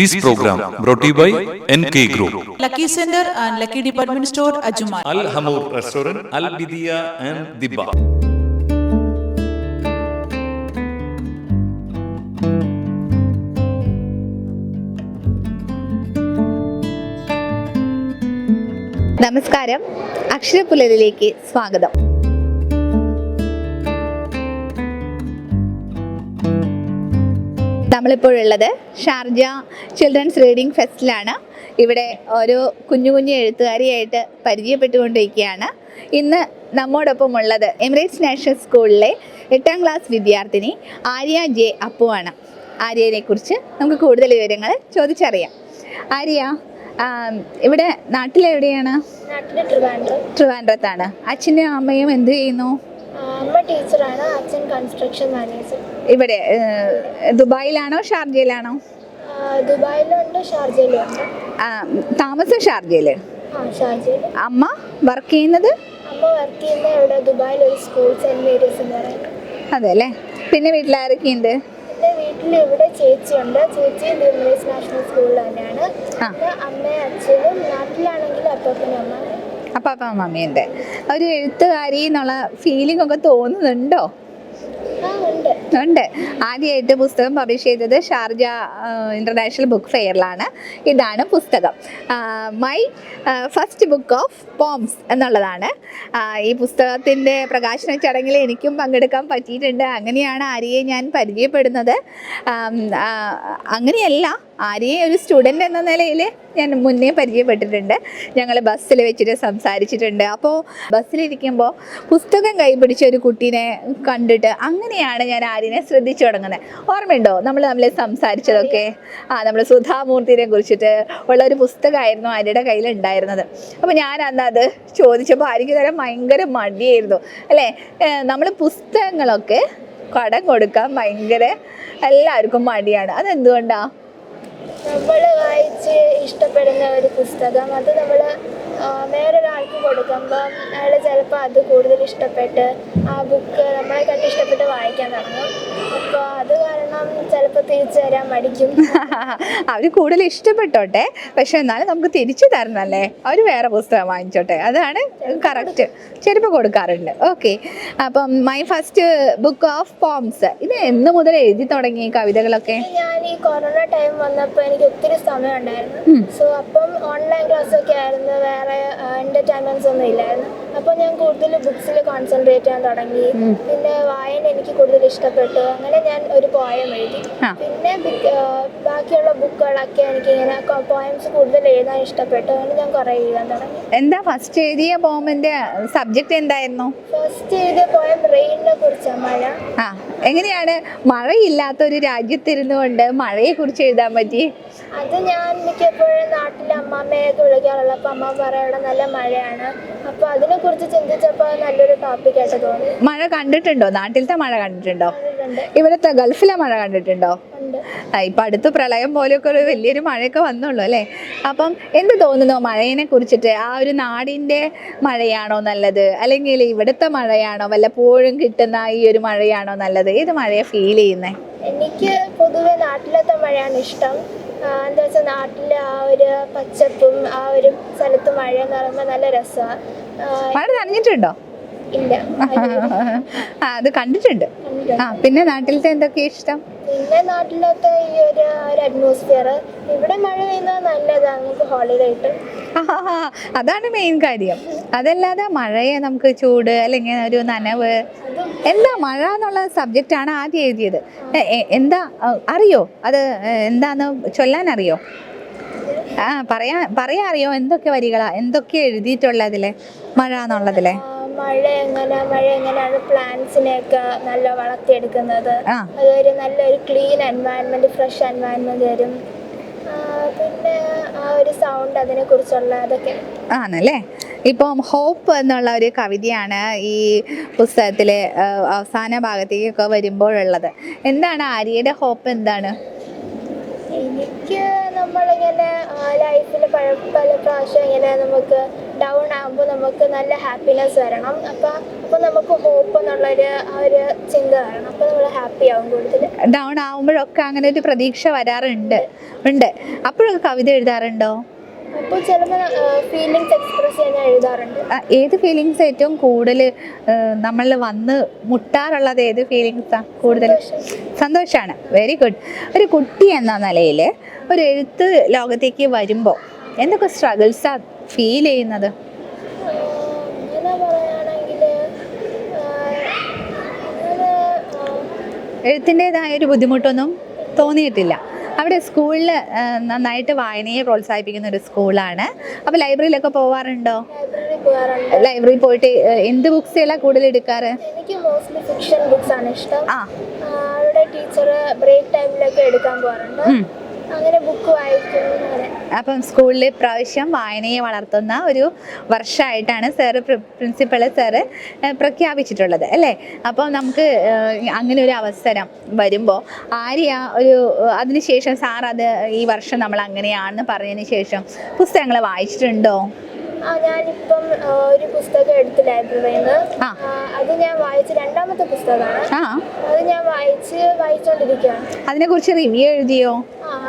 This program brought to you by NK Group, Lucky Center and Lucky Department Store, Ajuman. Al Hamur Restaurant, Al Bidia and Dibba. നമസ്കാരം അക്ഷരപ്പുലരിലേക്ക് സ്വാഗതം നമ്മളിപ്പോഴുള്ളത് Sharjah children's reading ഫെസ്റ്റിലാണ് ഇവിടെ ഓരോ കുഞ്ഞു കുഞ്ഞു എഴുത്തുകാരിയായിട്ട് പരിചയപ്പെട്ടുകൊണ്ടിരിക്കുകയാണ്. ഇന്ന് നമ്മോടൊപ്പം ഉള്ളത് എമിറേറ്റ്സ് നാഷണൽ സ്കൂളിലെ എട്ടാം ക്ലാസ് വിദ്യാർത്ഥിനി ആര്യ ജെ അപ്പുവാണ്. ആര്യനെ കുറിച്ച് നമുക്ക് കൂടുതൽ വിവരങ്ങൾ ചോദിച്ചറിയാം. ആര്യ ഇവിടെ നാട്ടിലെവിടെയാണ് നാട്ടിലെ ട്രിവാൻഡ്രം. ട്രിവാൻഡ്രത്താണ്. അച്ഛനും അമ്മയും എന്ത് ചെയ്യുന്നു? അമ്മ ടീച്ചറാണ്. അച്ഛൻ കൺസ്ട്രക്ഷൻ മാനേജർ ഇവിടെ ദുബായിലാണോ ഷാർജയിലാണോ? ദുബായിലുണ്ട് ഷാർജയിലുണ്ട്. താമസം ഷാർജയിൽ? അമ്മ വർക്ക് ചെയ്യുന്നത്? അമ്മ വർക്ക് ചെയ്യുന്ന ഇവിടെ ദുബായിൽ ഒരു സ്കൂൾ സെന്റ് മേരീസ് എന്ന് പറയുന്നത് അതെ അല്ലേ പിന്നെ വീട്ടിലാരൊക്കെയുണ്ട് വീട്ടിൽ ഇവിടെ ചേച്ചിയുണ്ട്. ചേച്ചി ലിമറേസ് നാഷണൽ സ്കൂളിൽ തന്നെയാണ്. ആ. പിന്നെ അമ്മയും അച്ഛനും നാട്ടിലാണെങ്കിൽ അപ്പനും അമ്മ അപ്പാപ്പ മമ്മിയുണ്ട് ഒരു എഴുത്തുകാരി എന്നുള്ള ഫീലിംഗ് ഒക്കെ തോന്നുന്നുണ്ടോ? ആ ഉണ്ട്. ഉണ്ട്. ആദ്യമായിട്ട് പുസ്തകം പബ്ലിഷ് ചെയ്തത് ഷാർജ ഇന്റർനാഷണൽ ബുക്ക് ഫെയറിലാണ് ഇതാണ് പുസ്തകം. My first book of poems എന്നുള്ളതാണ്. ഈ പുസ്തകത്തിന്റെ പ്രകാശന ചടങ്ങിൽ എനിക്കും പങ്കെടുക്കാൻ പറ്റിയിട്ടുണ്ട്. അങ്ങനെയാണ് ആര്യയെ ഞാൻ പരിചയപ്പെടുന്നത്. അങ്ങനെയല്ല ആര്യയെ ഒരു സ്റ്റുഡന്റ് എന്ന നിലയിൽ ഞാൻ മുന്നേ പരിചയപ്പെട്ടിട്ടുണ്ട്. ഞങ്ങൾ ബസ്സിൽ വെച്ചിട്ട് സംസാരിച്ചിട്ടുണ്ട്. അപ്പോൾ ബസ്സിലിരിക്കുമ്പോൾ പുസ്തകം കൈപിടിച്ച ഒരു കുട്ടീനെ കണ്ടിട്ട് അങ്ങനെയാണ് ഞാൻ ആര്യനെ ശ്രദ്ധിച്ചു തുടങ്ങുന്നത്. ഓർമ്മയുണ്ടോ? നമ്മൾ തമ്മിൽ സംസാരിച്ചതൊക്കെ? ആ നമ്മൾ സുധാമൂർത്തിനെ കുറിച്ചിട്ട് ഉള്ള ഒരു പുസ്തകമായിരുന്നു ആര്യയുടെ കയ്യിൽ ഉണ്ടായിരുന്നത് അപ്പോൾ ഞാൻ അന്ന് അത് ചോദിച്ചപ്പോൾ ആര്യക്ക് തരാൻ ഭയങ്കര മടിയായിരുന്നു. അല്ലേ? നമ്മൾ പുസ്തകങ്ങളൊക്കെ കടം കൊടുക്കാൻ ഭയങ്കര എല്ലാവർക്കും മടിയാണ്. അതെന്തുകൊണ്ടാണ് നമ്മൾ വായിച്ച് ഇഷ്ടപ്പെടുന്ന ഒരു പുസ്തകം. അത് നമ്മൾ വേറൊരാൾക്ക് കൊടുക്കുമ്പം അയാൾ ചിലപ്പോൾ അത് കൂടുതൽ ഇഷ്ടപ്പെട്ട് ആ ബുക്ക് നമ്മളെ കണ്ട് ഇഷ്ടപ്പെട്ട് വായിക്കാൻ തുടങ്ങും. അപ്പോൾ അത് കാരണം ചിലപ്പോൾ തിരിച്ചു തരാൻ മടിക്കും. അവർ കൂടുതൽ ഇഷ്ടപ്പെട്ടോട്ടെ? പക്ഷെ എന്നാലും നമുക്ക് തിരിച്ചു തരണല്ലേ? അവർ വേറെ പുസ്തകം വാങ്ങിച്ചോട്ടെ? അതാണ് കറക്റ്റ് ചെരുപ്പ് കൊടുക്കാറുണ്ട്. ഓക്കെ അപ്പം my first book of poems ഇത് എന്ന് മുതൽ എഴുതി തുടങ്ങി കവിതകളൊക്കെ? ഞാൻ ഈ കൊറോണ ടൈം വന്നപ്പോൾ എനിക്ക് ഒത്തിരി സമയം ഉണ്ടായിരുന്നു സോ അപ്പം ഓൺലൈൻ ക്ലാസ് ഒക്കെ ആയിരുന്നു. വേറെ എന്റർടൈൻമെന്റ്സ് ഒന്നും ഇല്ലായിരുന്നു. അപ്പോൾ ഞാൻ കൂടുതൽ ബുക്സിൽ കോൺസെൻട്രേറ്റ് ചെയ്യാൻ തുടങ്ങി. പിന്നെ എനിക്ക് കൂടുതൽ ഇഷ്ടപ്പെട്ടു. അങ്ങനെ ഞാൻ ഒരു പോയം എഴുതി. പിന്നെ ബാക്കിയുള്ള ബുക്കുകളൊക്കെ എനിക്ക് ഇങ്ങനെ പോയംസ് കൂടുതൽ എഴുതാൻ ഇഷ്ടപ്പെട്ടു. അങ്ങനെ ഞാൻ കുറെ എഴുതാൻ തുടങ്ങി. എന്താ ഫസ്റ്റ് എഴുതിയ പോമിന്റെ സബ്ജക്റ്റ് എന്തായിരുന്നു? ഫസ്റ്റ് എഴുതിയ പോയം റെയിനിനെ കുറിച്ചാണ് മഴ. എങ്ങനെയാണ്? മഴയില്ലാത്ത ഒരു രാജ്യത്തിരുന്നു കൊണ്ട് മഴയെ കുറിച്ച് എഴുതാൻ പറ്റി. അത് ഞാൻ മിക്കപ്പോഴും നാട്ടിലെ അമ്മാമ്മയൊക്കെ വിളിക്കാറുള്ള. അപ്പൊ അമ്മ പറയുന്നത് നല്ല മഴയാണ്. അപ്പോൾ അതിനെക്കുറിച്ച് ചിന്തിച്ചപ്പോൾ ചിന്തിച്ചപ്പോ നല്ലൊരു ടോപ്പിക്കായിട്ട് തോന്നി. മഴ കണ്ടിട്ടുണ്ടോ? നാട്ടിലത്തെ മഴ കണ്ടിട്ടുണ്ടോ. ഇവിടുത്തെ ഗൾഫിലെ മഴ കണ്ടിട്ടുണ്ടോ? ഇപ്പൊ അടുത്ത് പ്രളയം പോലെയൊക്കെ ഒരു വലിയൊരു മഴയൊക്കെ വന്നുള്ളൂ അല്ലേ? അപ്പം എന്ത് തോന്നുന്നു മഴയെ കുറിച്ചിട്ട്? ആ ഒരു നാടിന്റെ മഴയാണോ നല്ലത്? അല്ലെങ്കിൽ ഇവിടുത്തെ മഴയാണോ? വല്ലപ്പോഴും കിട്ടുന്ന ഈ ഒരു മഴയാണോ നല്ലത്? ഏത് മഴയെ ഫീൽ ചെയ്യുന്നത് എനിക്ക് പൊതുവെ നാട്ടിലത്തെ മഴയാണ് ഇഷ്ടം. എന്താ വെച്ചാൽ നാട്ടിലെ ആ ഒരു പച്ചപ്പും ആ ഒരു സ്ഥലത്ത് മഴ എന്ന് പറയുമ്പോൾ നല്ല രസമാണ് മഴ നനഞ്ഞിട്ടുണ്ടോ? ഇല്ല. അത് കണ്ടിട്ടുണ്ട്. ആ പിന്നെ നാട്ടിലത്തെ എന്തൊക്കെ ഇഷ്ടം? പിന്നെ നാട്ടിലത്തെ ഈ ഒരു അറ്റ്മോസ്ഫിയർ ഇവിടെ മഴ പെയ്യുന്നത് നല്ലതാണ് നമുക്ക് ഹോളിഡേ കിട്ടും അതാണ് മെയിൻ കാര്യം. അതല്ലാതെ മഴയെ നമുക്ക് ചൂട് അല്ലെങ്കിൽ ഒരു നനവ് എന്താ മഴ എന്നുള്ള സബ്ജക്റ്റ് ആണ് ആദ്യം എഴുതിയത്. എന്താ അറിയോ? അത് എന്താന്ന് ചൊല്ലാൻ അറിയോ? ആ പറയാ പറയാ അറിയോ? എന്തൊക്കെ വരികളാ? എന്തൊക്കെ എഴുതിയിട്ടുള്ളതിലെ മഴ എന്നുള്ളതിലെ? മഴ എങ്ങനെ മഴ എങ്ങനെയാണ് പ്ലാന്റ്സിനെയൊക്കെ നല്ല വളർത്തിയെടുക്കുന്നത്? അതൊരു നല്ലൊരു ക്ലീൻ എൻവയൺമെന്റ് ഫ്രഷ് എൻവയൺമെന്റ് തരും. പിന്നെ ആ ഒരു സൗണ്ട് അതിനെ കുറിച്ചുള്ള അതൊക്കെ. ആണല്ലേ? ഇപ്പം ഹോപ്പ് എന്നുള്ള ഒരു കവിതയാണ് ഈ പുസ്തകത്തിലെ അവസാന ഭാഗത്തേക്കൊക്കെ വരുമ്പോഴുള്ളത്. എന്താണ് ആര്യയുടെ ഹോപ്പ് എന്താണ്? എനിക്ക് നമ്മളിങ്ങനെ ലൈഫിൽ പല പല പ്രാവശ്യം ഇങ്ങനെ നമുക്ക് ഡൗൺ ആകുമ്പോൾ നമുക്ക് നല്ല ഹാപ്പിനെസ് വരണം. അപ്പം അപ്പം നമുക്ക് ഹോപ്പ് എന്നുള്ളൊരു ആ ഒരു ചിന്ത വരണം. അപ്പം നമ്മൾ ഹാപ്പി ആവും കൂടുതൽ ഡൗൺ ആവുമ്പോഴൊക്കെ അങ്ങനെ ഒരു പ്രതീക്ഷ വരാറുണ്ട്. ഉണ്ട്. അപ്പോഴൊക്കെ കവിത എഴുതാറുണ്ടോ? അപ്പോൾ ചിലപ്പോൾ ഫീലിങ്സ് എക്സ്പ്രസ് ചെയ്യാൻ എഴുതാറുണ്ട്. ഏത് ഫീലിങ്സ് ഏറ്റവും കൂടുതൽ നമ്മൾ വന്ന് മുട്ടാറുള്ളത് ഏത് ഫീലിങ്സാണ് കൂടുതൽ സന്തോഷമാണ് വെരി ഗുഡ് ഒരു കുട്ടി എന്ന നിലയിൽ ഒരു എഴുത്ത് ലോകത്തേക്ക് വരുമ്പോൾ എന്തൊക്കെ സ്ട്രഗിൾസാണ് ഫീൽ ചെയ്യുന്നത്? എഴുത്തിന്റെതായ ഒരു ബുദ്ധിമുട്ടൊന്നും തോന്നിയിട്ടില്ല. അവിടെ സ്കൂളിൽ നന്നായിട്ട് വായനയെ പ്രോത്സാഹിപ്പിക്കുന്ന ഒരു സ്കൂളാണ്. അപ്പോൾ ലൈബ്രറിയിലൊക്കെ പോവാറുണ്ടോ? ലൈബ്രറി പോയിട്ട് എന്ത് ബുക്സുകളാണ് കൂടുതൽ എടുക്കാറ്? എനിക്ക് മോസ്റ്റ്ലി ഫിക്ഷൻ ബുക്സ് ആണ് ഇഷ്ടം. ആ. ടീച്ചർ ബ്രേക്ക് ടൈമിലൊക്കെ എടുക്കാൻ പോകാറുണ്ട്. അങ്ങനെ ബുക്ക് അപ്പം സ്കൂളിൽ പ്രാവശ്യം വായനയെ വളർത്തുന്ന ഒരു വർഷമായിട്ടാണ് സാറ് പ്രിൻസിപ്പൾ സാറ് പ്രഖ്യാപിച്ചിട്ടുള്ളത് അല്ലേ? അപ്പം നമുക്ക് അങ്ങനെ ഒരു അവസരം വരുമ്പോൾ ആര്യ ഒരു അതിനുശേഷം സാർ അത് ഈ വർഷം നമ്മൾ അങ്ങനെയാണെന്ന് പറഞ്ഞതിന് ശേഷം പുസ്തകങ്ങൾ വായിച്ചിട്ടുണ്ടോ? ഞാനിപ്പം ഒരു പുസ്തകം എടുത്ത് ലൈബ്രറിയിൽ നിന്ന്. അത് ഞാൻ വായിച്ച രണ്ടാമത്തെ പുസ്തകമാണ്. അത് ഞാൻ വായിച്ച് വായിച്ചുകൊണ്ടിരിക്കുകയാണ് അതിനെക്കുറിച്ച് റിവ്യൂ എഴുതിയോ?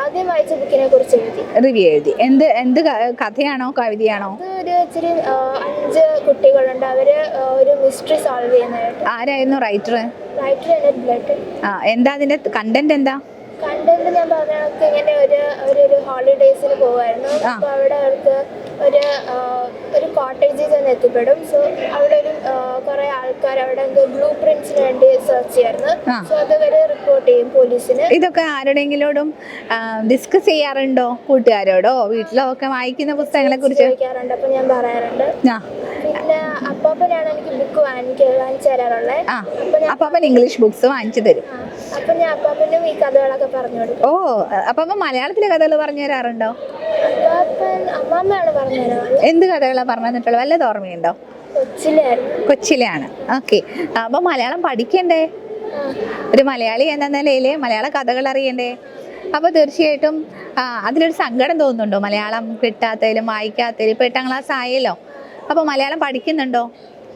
ആദ്യം വായിച്ച ബുക്കിനെ കുറിച്ച് എഴുതി. റിവ്യൂ എഴുതി. എന്ത് എന്ത് കഥയാണോ കവിതയാണോ? ഒരു ഇച്ചിരി അഞ്ച് കുട്ടികളുണ്ട്. അവർ ഒരു മിസ്റ്ററി സോൾവ് ചെയ്യുന്നതായിട്ട്. ആരായിരുന്നു റൈറ്റർ റൈറ്റർ ആ എന്താ അതിന്റെ കണ്ടന്റ് എന്താ? കണ്ടന്റ് ഞാൻ പറഞ്ഞ ഇങ്ങനെ ഒരു ഒരു ഹോളിഡേയ്സിന് പോവായിരുന്നു. അപ്പോൾ അവിടെ അവർക്ക് ഒരു ഒരു കോട്ടേജിൽ തന്നെ എത്തിപ്പെടും. സോ അവിടെ ഒരു കുറെ ആൾക്കാർ അവിടെ ബ്ലൂ പ്രിന്റ്സിന് വേണ്ടി സെർച്ച് ചെയ്യായിരുന്നു. സോ അത് റിപ്പോർട്ട് ചെയ്യും പോലീസിന്. ഇതൊക്കെ ആരുടെങ്കിലോടും ഡിസ്കസ് ചെയ്യാറുണ്ടോ? കൂട്ടുകാരോടോ? വീട്ടിലോ ഒക്കെ വായിക്കുന്ന പുസ്തകങ്ങളെ കുറിച്ച് ചോദിക്കാറുണ്ട് അപ്പോൾ ഞാൻ പറയാറുണ്ട്. അപ്പാപ്പനാണ് എനിക്ക് ബുക്ക് വാങ്ങിച്ചു തരാറുള്ളത് ആ അപ്പോൾ ഞാൻ അപ്പൊ അവൻ ഇംഗ്ലീഷ് ബുക്സ് വാങ്ങിച്ചു തരും. അപ്പൊ ഞാൻ അപ്പാപ്പനും ഈ കഥകളൊക്കെ പറഞ്ഞു കൊടുക്കും. ഓ അപ്പൊ അപ്പൊ മലയാളത്തിലെ കഥകൾ പറഞ്ഞു തരാറുണ്ടോ? അപ്പാപ്പൻ അമ്മാമ്മയാണ് പറഞ്ഞു തരാറുള്ളത്. എന്ത് കഥകളാണ് പറഞ്ഞു തന്നിട്ടുള്ളത്? വല്ലത് ഓർമ്മയുണ്ടോ? കൊച്ചിലായിരുന്നു കൊച്ചിലെയാണ്. ഓക്കെ. അപ്പൊ മലയാളം പഠിക്കണ്ടേ? ഒരു മലയാളി എന്ന നിലയിൽ മലയാള കഥകൾ അറിയണ്ടേ? അപ്പോൾ തീർച്ചയായിട്ടും അതിലൊരു സങ്കടം തോന്നുന്നുണ്ടോ? മലയാളം കിട്ടാത്തതിലും വായിക്കാത്തതിലും ഇപ്പൊ എട്ടാം ക്ലാസ് ആയല്ലോ. അപ്പോൾ മലയാളം പഠിക്കുന്നുണ്ടോ?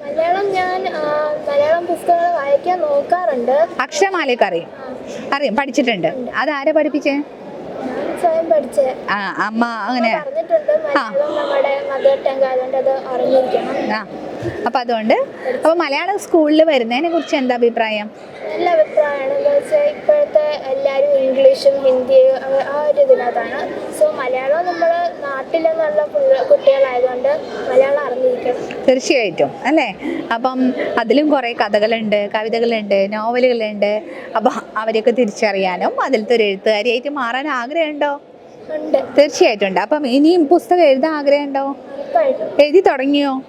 മലയാളം ഞാൻ മലയാളം പുസ്തകങ്ങൾ വായിക്കാൻ നോക്കാറുണ്ട്. അക്ഷരമാലയൊക്കെ അറിയും അറിയാം പഠിച്ചിട്ടുണ്ട്. അതാരെ പഠിപ്പിച്ചേ? ഞാൻ സ്വയം പഠിച്ച. ആ അമ്മ അങ്ങനെ. പറഞ്ഞിട്ടുണ്ട് മലയാളം നമ്മുടെ മദർ ടങ് ആയതുകൊണ്ട് അത് അറിഞ്ഞിരിക്കണം. ആ അപ്പം അതുകൊണ്ട് അപ്പോൾ മലയാള സ്കൂളിൽ വരുന്നതിനെ കുറിച്ച് എന്താ അഭിപ്രായം? നല്ല അഭിപ്രായമാണ്. വെച്ചാൽ ഇപ്പോഴത്തെ എല്ലാവരും ഇംഗ്ലീഷും ഹിന്ദിയും ആ ഒരു ഇതിനകത്താണ്. സോ മലയാളം നമ്മൾ നാട്ടിൽ നിന്നുള്ള കുട്ടികളായതുകൊണ്ട് മലയാളം അറിഞ്ഞിരിക്കണം. തീർച്ചയായിട്ടും. അല്ലേ? അപ്പം അതിലും കുറേ കഥകളുണ്ട് കവിതകളുണ്ട് നോവലുകളുണ്ട്. അപ്പം അവരെയൊക്കെ തിരിച്ചറിയാനും അതിലത്തെ ഒരു എഴുത്തുകാരിയായിട്ട് മാറാൻ ആഗ്രഹമുണ്ടോ? തീർച്ചയായിട്ടും ഉണ്ട്. അപ്പം ഇനിയും പുസ്തകം എഴുതാൻ ആഗ്രഹമുണ്ടോ? എഴുതി തുടങ്ങിയോ?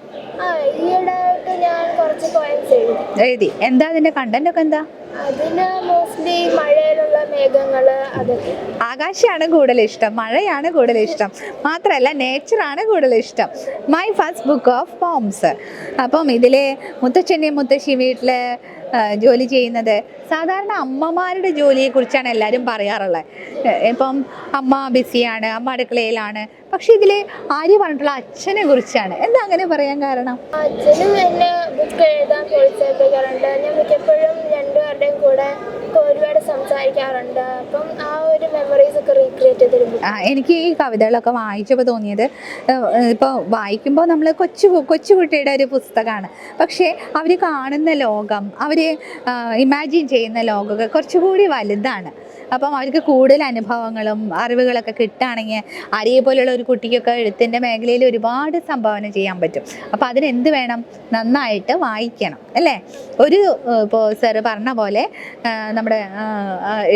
ഈയിടെയായിട്ട് ഞാൻ കുറച്ച് പോയംസ് എഴുതി. എഴുതി. എന്താ അതിന്റെ കണ്ടന്റ് ഒക്കെ എന്താ? അതിന് മോസ്റ്റ്ലി മഴയിലുള്ള മേഘങ്ങൾ അതൊക്കെ. ആകാശമാണ് കൂടുതൽ ഇഷ്ടം മഴയാണ് കൂടുതൽ ഇഷ്ടം. മാത്രമല്ല നേച്ചറാണ് കൂടുതൽ ഇഷ്ടം. My first book of poems അപ്പം ഇതിലെ മുത്തച്ഛന്റെയും മുത്തശ്ശി വീട്ടിൽ ജോലി ചെയ്യുന്നത്. സാധാരണ അമ്മമാരുടെ ജോലിയെക്കുറിച്ചാണ് എല്ലാവരും പറയാറുള്ളത്. ഇപ്പം അമ്മ ബിസിയാണ് അമ്മ അടുക്കളയിലാണ്. പക്ഷെ ഇതിൽ ആര്യ പറഞ്ഞിട്ടുള്ള അച്ഛനെ കുറിച്ചാണ്. എന്താ അങ്ങനെ പറയാൻ കാരണം? അച്ഛനും എന്നെ ബുക്ക് എഴുതാൻ പ്രോത്സാഹിപ്പിക്കാറുണ്ട്. ഞാൻ മിക്കപ്പോഴും രണ്ടുപേരുടെയും കൂടെ ഒരുപാട് സംസാരിക്കാറുണ്ട്. അപ്പം ആ ഒരു മെമ്മറീസ് ഒക്കെ റീക്രിയേറ്റ് ചെയ്തൊരു എനിക്ക് ഈ കവിതകളൊക്കെ വായിച്ചപ്പോൾ തോന്നിയത് ഇപ്പോൾ വായിക്കുമ്പോൾ നമ്മൾ കൊച്ചു കൊച്ചുകുട്ടിയുടെ ഒരു പുസ്തകമാണ്. പക്ഷേ അവർ കാണുന്ന ലോകം അവർ ഇമാജിൻ ചെയ്യുന്ന ലോകമൊക്കെ കുറച്ചുകൂടി വലുതാണ്. അപ്പം അവർക്ക് കൂടുതൽ അനുഭവങ്ങളും അറിവുകളൊക്കെ കിട്ടുകയാണെങ്കിൽ അരിയെ പോലെയുള്ള ഒരു കുട്ടിക്കൊക്കെ എഴുത്തിന്റെ മേഖലയിൽ ഒരുപാട് സംഭാവന ചെയ്യാൻ പറ്റും. അപ്പോൾ അതിനെന്ത് വേണം? നന്നായിട്ട് വായിക്കണം അല്ലേ? ഒരു ഇപ്പോൾ സാറ് പറഞ്ഞ പോലെ നമ്മുടെ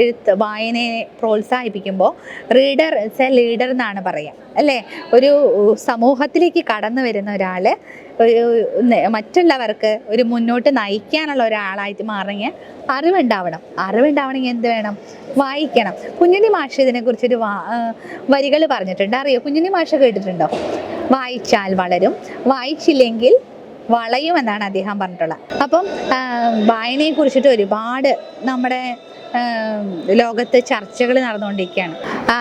എഴുത്ത് വായനയെ പ്രോത്സാഹിപ്പിക്കുമ്പോൾ റീഡർ ഇസ് എ ലീഡർ എന്നാണ് പറയുക അല്ലേ? ഒരു സമൂഹത്തിലേക്ക് കടന്നു വരുന്ന ഒരാൾ മറ്റുള്ളവർക്ക് ഒരു മുന്നോട്ട് നയിക്കാനുള്ള ഒരാളായിട്ട് മാറണമെങ്കിൽ അറിവുണ്ടാവണം. അറിവുണ്ടാവണമെങ്കിൽ എന്ത് വേണം? വായിക്കണം. കുഞ്ഞുണ്ണി മാഷ ഇതിനെക്കുറിച്ചൊരു വാ വരികൾ പറഞ്ഞിട്ടുണ്ട്. അറിയോ? കുഞ്ഞുണ്ണി മാഷ കേട്ടിട്ടുണ്ടോ? വായിച്ചാൽ വളരും. വായിച്ചില്ലെങ്കിൽ വളയുമെന്നാണ് അദ്ദേഹം പറഞ്ഞിട്ടുള്ളത്. അപ്പം വായനയെ കുറിച്ചിട്ട് ഒരുപാട് നമ്മുടെ ലോകത്ത് ചർച്ചകൾ നടന്നുകൊണ്ടിരിക്കുകയാണ്.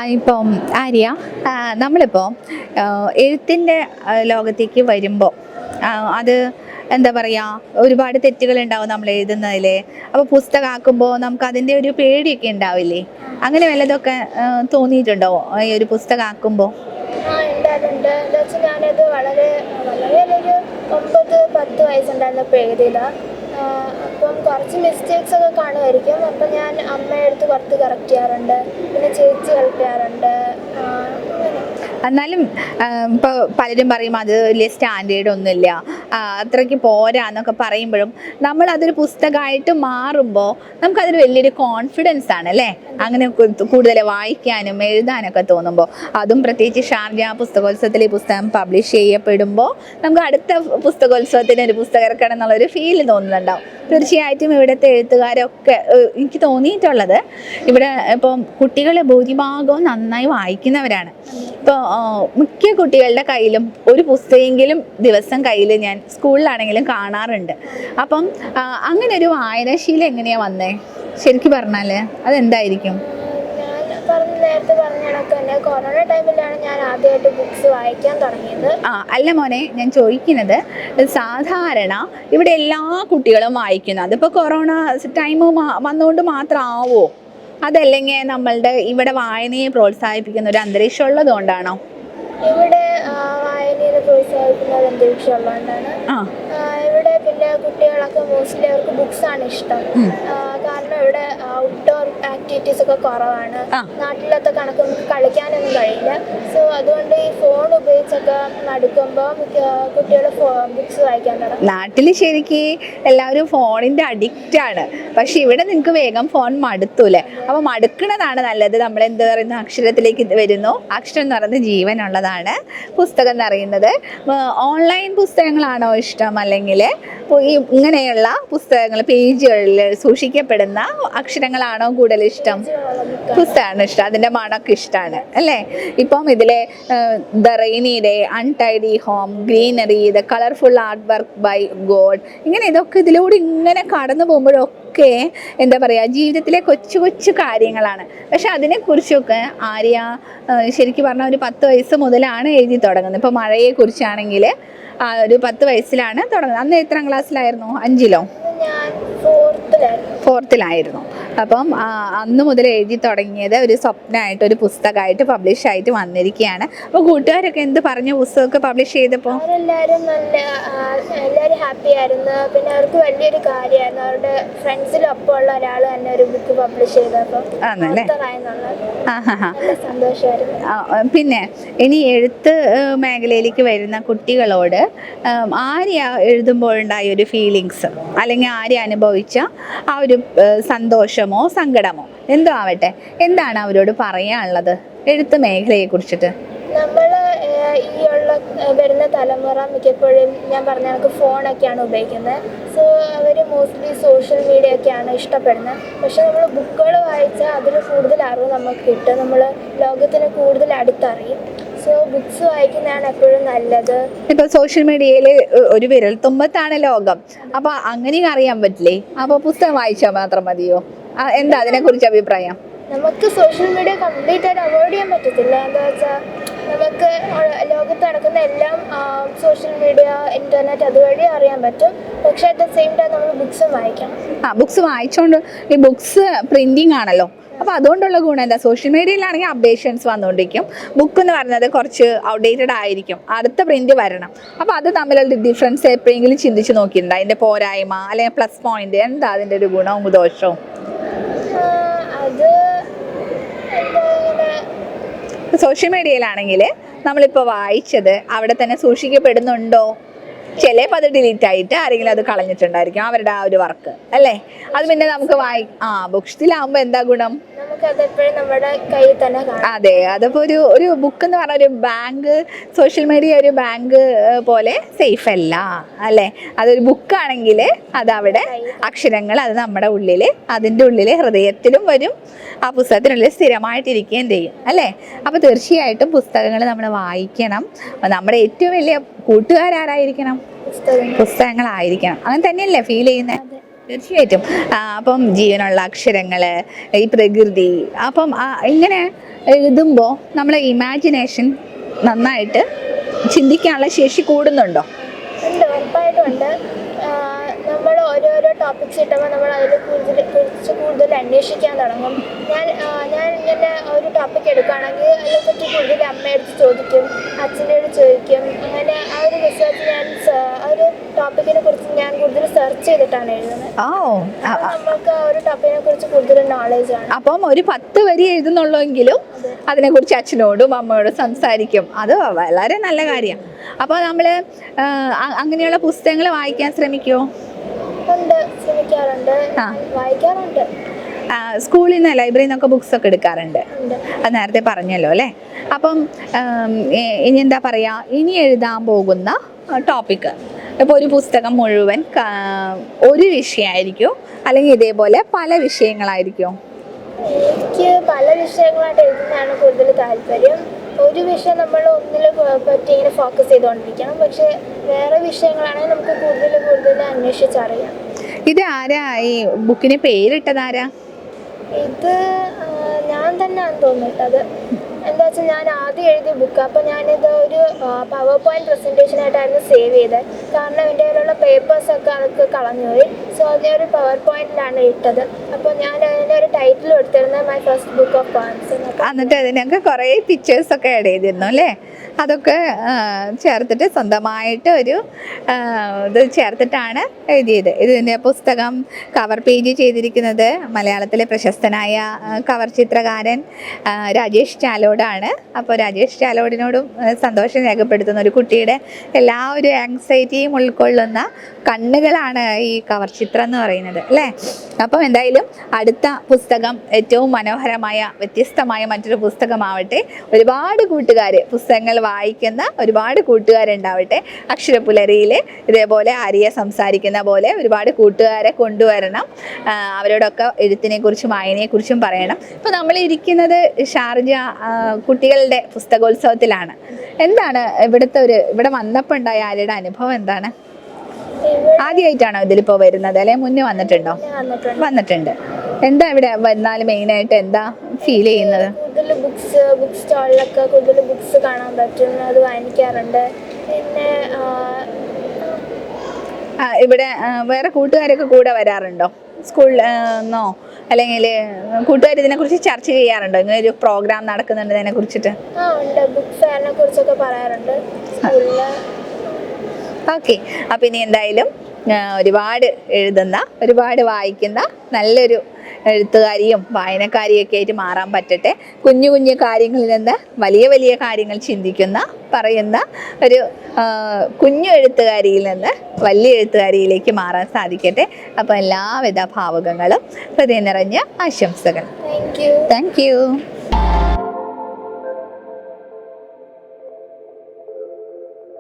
ഇപ്പം ആര്യ നമ്മളിപ്പോൾ എഴുത്തിന്റെ ലോകത്തേക്ക് വരുമ്പോൾ അത് എന്താ പറയുക ഒരുപാട് തെറ്റുകൾ ഉണ്ടാവും നമ്മൾ എഴുതുന്നതിൽ അപ്പോൾ പുസ്തകമാക്കുമ്പോൾ നമുക്ക് അതിന്റെ ഒരു പേടിയൊക്കെ ഉണ്ടാവില്ലേ? അങ്ങനെ വല്ലതൊക്കെ തോന്നിയിട്ടുണ്ടോ ഈ ഒരു പുസ്തകമാക്കുമ്പോൾ ഞാനത് വളരെ വളരെ ഒരു ഒമ്പത് പത്ത് വയസ്സുണ്ടായിരുന്നപ്പോൾ എഴുതിയതാണ് അപ്പം കുറച്ച് മിസ്റ്റേക്സ് ഒക്കെ കാണുമായിരിക്കും. അപ്പം ഞാൻ അമ്മയെടുത്ത് കുറച്ച് കറക്റ്റ് ചെയ്യാറുണ്ട്. പിന്നെ ചേച്ചി ഹെൽപ്പ് ചെയ്യാറുണ്ട്. എന്നാലും ഇപ്പോൾ പലരും പറയും അത് വലിയ സ്റ്റാൻഡേർഡ് ഒന്നുമില്ല. അത്രയ്ക്ക് പോരാ എന്നൊക്കെ പറയുമ്പോഴും നമ്മൾ അതൊരു പുസ്തകമായിട്ട് മാറുമ്പോൾ നമുക്കതൊരു വലിയൊരു കോൺഫിഡൻസ് ആണ് അല്ലേ? അങ്ങനെ കൂടുതൽ വായിക്കാനും എഴുതാനൊക്കെ തോന്നുമ്പോൾ അതും പ്രത്യേകിച്ച് ഷാർജ പുസ്തകോത്സവത്തിൽ ഈ പുസ്തകം പബ്ലിഷ് ചെയ്യപ്പെടുമ്പോൾ നമുക്ക് അടുത്ത പുസ്തകോത്സവത്തിന് ഒരു പുസ്തകം ഇറക്കണം എന്നുള്ളൊരു ഫീൽ തോന്നുന്നുണ്ടാവും. തീർച്ചയായിട്ടും ഇവിടുത്തെ എഴുത്തുകാരൊക്കെ എനിക്ക് തോന്നിയിട്ടുള്ളത് ഇവിടെ ഇപ്പം കുട്ടികൾ ഭൂരിഭാഗവും നന്നായി വായിക്കുന്നവരാണ്. ഇപ്പോൾ മിക്ക കുട്ടികളുടെ കയ്യിലും ഒരു പുസ്തകമെങ്കിലും ദിവസം കയ്യിൽ ഞാൻ സ്കൂളിലാണെങ്കിലും കാണാറുണ്ട്. അപ്പം അങ്ങനെ ഒരു വായനാശീലം എങ്ങനെയാ വന്നേ? ശരിക്കും പറഞ്ഞാൽ അതെന്തായിരിക്കും? നേരത്തെ പറഞ്ഞ കൊറോണ ടൈമിലാണ് ഞാൻ ആദ്യമായിട്ട് ബുക്സ് വായിക്കാൻ തുടങ്ങിയത്. ആ അല്ല മോനെ ഞാൻ ചോദിക്കുന്നത് സാധാരണ ഇവിടെ എല്ലാ കുട്ടികളും വായിക്കുന്നു. അതിപ്പോ കൊറോണ ടൈം വന്നുകൊണ്ട് മാത്രമാവോ അതല്ലെങ്കിൽ നമ്മളുടെ ഇവിടെ വായനയെ പ്രോത്സാഹിപ്പിക്കുന്ന ഒരു അന്തരീക്ഷം ഉള്ളത് കൊണ്ടാണോ ഇവിടെ ഉള്ളതുകൊണ്ടാണ്. ആ, ഇവിടെ പിന്നെ കുട്ടികളൊക്കെ മോസ്റ്റ്ലി അവർക്ക് ബുക്സ് ആണ് ഇഷ്ടം. കാരണം ഇവിടെ ആക്ടിവിറ്റീസ് ഒക്കെ കുറവാണ്. നാട്ടിലത്തെ കണക്ക് നമുക്ക് കളിക്കാനൊന്നും കഴിയില്ല. സോ അതുകൊണ്ട് ഈ ഫോൺ ഉപയോഗിച്ചൊക്കെ നടക്കുമ്പോൾ കുട്ടികൾ ബുക്സ് വായിക്കാൻ തുടങ്ങും. നാട്ടിൽ ശരിക്ക് എല്ലാവരും ഫോണിന്റെ അഡിക്റ്റ് ആണ്. പക്ഷെ ഇവിടെ നിങ്ങൾക്ക് വേഗം ഫോൺ മടുത്തൂലേ അപ്പൊ മടുക്കണതാണ് നല്ലത്. നമ്മൾ എന്ത് പറയുന്ന? അക്ഷരത്തിലേക്ക് വരുന്നു. അക്ഷരം എന്ന് പറയുന്നത് ജീവനുള്ളതാണ് പുസ്തകം എന്ന് പറയുന്നത്. ഓൺലൈൻ പുസ്തകങ്ങളാണോ ഇഷ്ടം? അല്ലെങ്കിൽ ഇങ്ങനെയുള്ള പുസ്തകങ്ങൾ പേജുകളിൽ സൂക്ഷിക്കപ്പെടുന്ന അക്ഷരങ്ങളാണോ കൂടുതൽ ഇഷ്ടം പുസ്തകമാണ് ഇഷ്ടം. അതിന്റെ മണമൊക്കെ ഇഷ്ടമാണ് അല്ലേ? ഇപ്പം ഇതിലെ the rainy untidy home greenery the colourful art work by God ഇങ്ങനെ ഇതൊക്കെ ഇതിലൂടെ ഇങ്ങനെ കടന്നു പോകുമ്പോഴൊക്കെ എന്താ പറയുക ജീവിതത്തിലെ കൊച്ചു കൊച്ചു കാര്യങ്ങളാണ്. പക്ഷെ അതിനെക്കുറിച്ചൊക്കെ ആര്യ ശരിക്കും പറഞ്ഞാൽ ഒരു പത്ത് വയസ്സ് മുതലാണ് എഴുതി തുടങ്ങുന്നത്. ഇപ്പോൾ മഴയെക്കുറിച്ചാണെങ്കിൽ ഒരു പത്ത് വയസ്സിലാണ് തുടങ്ങുന്നത്. അന്ന് എത്രാം ക്ലാസ്സിലായിരുന്നു? അഞ്ചിലോ? ഫോർത്തിലായിരുന്നു. അപ്പം അന്ന് മുതൽ എഴുതി തുടങ്ങിയത് ഒരു സ്വപ്നമായിട്ട് ഒരു പുസ്തകമായിട്ട് പബ്ലിഷ് ആയിട്ട് വന്നിരിക്കുകയാണ്. അപ്പോൾ കൂട്ടുകാരൊക്കെ എന്ത് പറഞ്ഞു പുസ്തകമൊക്കെ പബ്ലിഷ് ചെയ്തപ്പോൾ എല്ലാവരും നല്ല എല്ലാവരും ഹാപ്പി ആയിരുന്നു. പിന്നെ അവർക്ക് വലിയൊരു കാര്യമായിരുന്നു. അവരുടെ ഫ്രണ്ട്സിലൊപ്പം ഉള്ള ഒരാൾ തന്നെ ഒരു ബുക്ക് പബ്ലിഷ് ചെയ്തപ്പോൾ സന്തോഷമായിരുന്നു. പിന്നെ ഇനി എഴുത്ത് മേഖലയിലേക്ക് വരുന്ന കുട്ടികളോട് ആരെയാ ആര്യ എഴുതുമ്പോഴുണ്ടായ ഒരു ഫീലിങ്സ് അല്ലെങ്കിൽ ആര്യ അനുഭവിച്ച ആ ഒരു സന്തോഷമോ സങ്കടമോ എന്തോ ആവട്ടെ. എന്താണ് അവരോട് പറയാനുള്ളത്? എഴുത്ത് മേഖലയെ കുറിച്ചിട്ട്. നമ്മൾ ഈ ഉള്ള വരുന്ന തലമുറ മിക്കപ്പോഴും ഞാൻ പറഞ്ഞ കണക്ക് ഫോണൊക്കെയാണ് ഉപയോഗിക്കുന്നത് സോ അവർ മോസ്റ്റ്ലി സോഷ്യൽ മീഡിയ ഒക്കെയാണ് ഇഷ്ടപ്പെടുന്നത് പക്ഷെ നമ്മൾ ബുക്കുകൾ വായിച്ചാൽ അതിൽ കൂടുതൽ അറിവ് നമുക്ക് കിട്ടും. നമ്മൾ ലോകത്തിന് കൂടുതൽ അടുത്തറിയും. സോ ബുക്സ് വായിക്കുന്നതാണ് എപ്പോഴും നല്ലത്. ഇപ്പൊ സോഷ്യൽ മീഡിയയിൽ ഒരു വിരൽ തുമ്പത്താണ് ലോകം. അപ്പൊ അങ്ങനെ അറിയാൻ പറ്റില്ലേ? അപ്പൊ പുസ്തകം വായിച്ചാൽ മാത്രം മതിയോ? എന്താ അതിനെ കുറിച്ച് അഭിപ്രായം? നമുക്ക് സോഷ്യൽ മീഡിയ കംപ്ലീറ്റ് ആയിട്ട് അവോയ്ഡ് ചെയ്യാൻ പറ്റത്തില്ല. എന്താ വെച്ചാൽ നമുക്ക് ലോകത്ത് നടക്കുന്ന എല്ലാം സോഷ്യൽ മീഡിയ ഇന്റർനെറ്റ് അതുവഴി അറിയാൻ പറ്റും. പക്ഷെ അറ്റ് ദ സെയിം ടൈം നമ്മൾ ബുക്സ് വായിക്കാം ആ ബുക്സ് വായിച്ചോണ്ട് ഈ ബുക്സ് പ്രിന്റിംഗ് ആണല്ലോ. അപ്പോൾ അതുകൊണ്ടുള്ള ഗുണം എന്താ? സോഷ്യൽ മീഡിയയിലാണെങ്കിൽ അപ്ഡേഷൻസ് വന്നുകൊണ്ടിരിക്കും ബുക്ക് എന്ന് പറയുന്നത് കുറച്ച് ഔട്ട്ഡേറ്റഡ് ആയിരിക്കും. അടുത്ത പ്രിന്റ് വരണം. അപ്പോൾ അത് തമ്മിലുള്ള ഡിഫറൻസ് എപ്പോഴെങ്കിലും ചിന്തിച്ച് നോക്കിയിട്ടുണ്ടോ? അതിന്റെ പോരായ്മ അല്ലെങ്കിൽ പ്ലസ് പോയിന്റ് എന്താ അതിന്റെ ഒരു ഗുണവും ദോഷവും? സോഷ്യൽ മീഡിയയിലാണെങ്കിൽ നമ്മളിപ്പോൾ വായിച്ചത് അവിടെ തന്നെ സൂക്ഷിക്കപ്പെടുന്നുണ്ടോ? ചിലപ്പോൾ അത് ഡിലീറ്റ് ആയിട്ട് ആരെങ്കിലും അത് കളഞ്ഞിട്ടുണ്ടായിരിക്കും അവരുടെ ആ ഒരു വർക്ക് അല്ലേ? അത് പിന്നെ നമുക്ക് വായി ആ ബുക്സ്റ്റിലാവുമ്പോ എന്താ ഗുണം? അതെ അതിപ്പോ ഒരു ഒരു ബുക്ക് എന്ന് പറഞ്ഞ ഒരു ബാങ്ക് സോഷ്യൽ മീഡിയ ഒരു ബാങ്ക് പോലെ സേഫ് അല്ല. അല്ലേ? അതൊരു ബുക്കാണെങ്കിൽ അവിടെ അക്ഷരങ്ങൾ അത് നമ്മുടെ ഉള്ളിൽ അതിന്റെ ഉള്ളിൽ ഹൃദയത്തിലും വരും. ആ പുസ്തകത്തിനുള്ളിൽ സ്ഥിരമായിട്ടിരിക്കുകയും ചെയ്യും. അല്ലേ? അപ്പോൾ തീർച്ചയായിട്ടും പുസ്തകങ്ങൾ നമ്മൾ വായിക്കണം. നമ്മുടെ ഏറ്റവും വലിയ കൂട്ടുകാരാരായിരിക്കണം? പുസ്തകങ്ങൾ. പുസ്തകങ്ങളായിരിക്കണം. അങ്ങനെ തന്നെയല്ലേ ഫീൽ ചെയ്യുന്നത് തീർച്ചയായിട്ടും. അപ്പം ജീവനുള്ള അക്ഷരങ്ങൾ ഈ പ്രകൃതി അപ്പം ഇങ്ങനെ എഴുതുമ്പോൾ നമ്മളെ ഇമാജിനേഷൻ നന്നായിട്ട് ചിന്തിക്കാനുള്ള ശേഷി കൂടുന്നുണ്ടോ? ഉണ്ട് ഉറപ്പായിട്ടും ഉണ്ട്. ടോപ്പിക്സ് കിട്ടുമ്പോൾ നമ്മൾ അതിൽ കൂടുതൽ കുറിച്ച് കൂടുതൽ അന്വേഷിക്കാൻ തുടങ്ങും. ഞാൻ ഞാൻ ഇങ്ങനെ ഒരു ടോപ്പിക് എടുക്കുകയാണെങ്കിൽ അതിനെപ്പറ്റി കൂടുതൽ അമ്മയടുത്ത് ചോദിക്കും അടുത്ത് ചോദിക്കും. അങ്ങനെ ആ ഒരു റിസർച്ച് ഞാൻ ആ ഒരു ടോപ്പിക്കിനെ കുറിച്ച് ഞാൻ കൂടുതൽ സെർച്ച് ചെയ്തിട്ടാണ് എഴുതുന്നത്. നമുക്ക് ആ ഒരു ടോപ്പിക്കിനെ കുറിച്ച് കൂടുതൽ നോളേജ് ആണ്. അപ്പം ഒരു പത്ത് വരി എഴുതുന്നുള്ളെങ്കിലും അതിനെക്കുറിച്ച് അച്ഛനോടും അമ്മയോടും സംസാരിക്കും. അത് വളരെ നല്ല കാര്യമാണ് അപ്പോൾ നമ്മൾ അങ്ങനെയുള്ള പുസ്തകങ്ങൾ വായിക്കാൻ ശ്രമിക്കുമോ ആ. സ്കൂളിൽ നിന്ന് ലൈബ്രറിയിൽ നിന്നൊക്കെ ബുക്സ് ഒക്കെ എടുക്കാറുണ്ട്. അത് നേരത്തെ പറഞ്ഞല്ലോ അല്ലേ? അപ്പം ഇനി എന്താ പറയുക ഇനി എഴുതാൻ പോകുന്ന ടോപ്പിക്ക് ഇപ്പോൾ ഒരു പുസ്തകം മുഴുവൻ ഒരു വിഷയമായിരിക്കും? അല്ലെങ്കിൽ ഇതേപോലെ പല വിഷയങ്ങളായിരിക്കും? എനിക്ക് പല വിഷയങ്ങളായിട്ട് എഴുതുന്നതാണ് കൂടുതൽ താല്പര്യം. ഒരു വിഷയം നമ്മൾ ഒന്നിൽ പറ്റി ഇങ്ങനെ ഫോക്കസ് ചെയ്തുകൊണ്ടിരിക്കണം. പക്ഷെ വേറെ വിഷയങ്ങളാണെങ്കിൽ നമുക്ക് കൂടുതൽ കൂടുതൽ അന്വേഷിച്ചറിയാം. ഇത് ആരാ? ഈ ബുക്കിന് പേരിട്ടത് ആരാ? ഇത് ഞാൻ തന്നെയാണ് തോന്നിട്ടത് എന്താ വെച്ചാൽ ഞാൻ ആദ്യം എഴുതിയ ബുക്ക് അപ്പോൾ ഞാനിത് ഒരു പവർ പോയിന്റ് പ്രസന്റേഷൻ ആയിട്ടായിരുന്നു സേവ് ചെയ്തത് കാരണം എന്റെ കയ്യിലുള്ള പേപ്പേഴ്സൊക്കെ അതൊക്കെ കളഞ്ഞുപോയി. സോ അതിനെ ഒരു പവർ പോയിന്റിലാണ് ഇട്ടത്. അപ്പോൾ ഞാൻ അതിന്റെ ഒരു ടൈറ്റിൽ കൊടുത്തിരുന്നത് my first book of points എന്നിട്ട് അതിനൊക്കെ കുറേ പിക്ചേഴ്സൊക്കെ ആഡ് ചെയ്തിരുന്നു അല്ലേ? അതൊക്കെ ചേർത്തിട്ട് സ്വന്തമായിട്ട് ഒരു ഇത് ചേർത്തിട്ടാണ് എഴുതിയത്. ഇതിന്റെ പുസ്തകം കവർ പേജ് ചെയ്തിരിക്കുന്നത് മലയാളത്തിലെ പ്രശസ്തനായ കവർ ചിത്രകാരൻ രാജേഷ് ചാലോഡാണ്. അപ്പോൾ രാജേഷ് ചാലോഡിനോടും സന്തോഷം രേഖപ്പെടുത്തുന്ന ഒരു കുട്ടിയുടെ എല്ലാ ഒരു ആങ്സൈറ്റിയും ഉൾക്കൊള്ളുന്ന കണ്ണുകളാണ് ഈ കവർ ചിത്രം എന്ന് പറയുന്നത് അല്ലേ? അപ്പം എന്തായാലും അടുത്ത പുസ്തകം ഏറ്റവും മനോഹരമായ വ്യത്യസ്തമായ മറ്റൊരു പുസ്തകമാവട്ടെ. ഒരുപാട് കൂട്ടുകാർ പുസ്തകങ്ങൾ വായിക്കുന്ന ഒരുപാട് കൂട്ടുകാരുണ്ടാവട്ടെ. അക്ഷരപ്പുലരിയിൽ ഇതേപോലെ ആര്യ സംസാരിക്കുന്ന പോലെ ഒരുപാട് കൂട്ടുകാരെ കൊണ്ടുവരണം. അവരോടൊക്കെ എഴുത്തിനെ കുറിച്ചും വായനയെക്കുറിച്ചും പറയണം. ഇപ്പോൾ നമ്മൾ ഇരിക്കുന്നത് ഷാർജ കുട്ടികളുടെ പുസ്തകോത്സവത്തിലാണ്. എന്താണ് ഇവിടുത്തെ ഒരു ഇവിടെ വന്നപ്പോൾ ഉണ്ടായ ആര്യയുടെ അനുഭവം എന്താണ്? ആദ്യമായിട്ടാണോ ഇതിലിപ്പോ വരുന്നത്? അല്ലെ മുന്നേ വന്നിട്ടുണ്ടോ? വന്നിട്ടുണ്ട്. എന്താ ഇവിടെ വന്നാൽ മെയിനായിട്ട് എന്താ ഫീൽ ചെയ്യുന്നത്? കൂടുതൽ ബുക്സ് ബുക്ക് സ്റ്റാളിലൊക്കെ കൂടുതൽ ബുക്സ് കാണാൻ പറ്റും. അത് വാങ്ങിക്കാറുണ്ട്. പിന്നെ ഇവിടെ വേറെ കൂട്ടുകാരൊക്കെ കൂടെ വരാറുണ്ടോ? സ്കൂളിന്നോ അല്ലെങ്കിൽ കൂട്ടുകാർ ഇതിനെ കുറിച്ച് ചർച്ച ചെയ്യാറുണ്ടോ? ഇങ്ങനെ ഒരു പ്രോഗ്രാം നടക്കുന്നുണ്ട് ഇതിനെ കുറിച്ചിട്ട് ആ ഉണ്ട്. ഫെയറിനെ കുറിച്ചൊക്കെ പറയാറുണ്ട്. സ്കൂളിൽ ഓക്കെ അപ്പം ഇനി എന്തായാലും ഒരുപാട് എഴുതുന്ന ഒരുപാട് വായിക്കുന്ന നല്ലൊരു എഴുത്തുകാരിയും വായനക്കാരിയും ഒക്കെ ആയിട്ട് മാറാൻ പറ്റട്ടെ. കുഞ്ഞു കുഞ്ഞു കാര്യങ്ങളിൽ നിന്ന് വലിയ വലിയ കാര്യങ്ങൾ ചിന്തിക്കുന്ന പറയുന്ന ഒരു കുഞ്ഞു എഴുത്തുകാരിയിൽ നിന്ന് വലിയ എഴുത്തുകാരിയിലേക്ക് മാറാൻ സാധിക്കട്ടെ. അപ്പോൾ എല്ലാവിധ ഭാവുകങ്ങളും ഹൃദയം നിറഞ്ഞ ആശംസകൾ. Thank you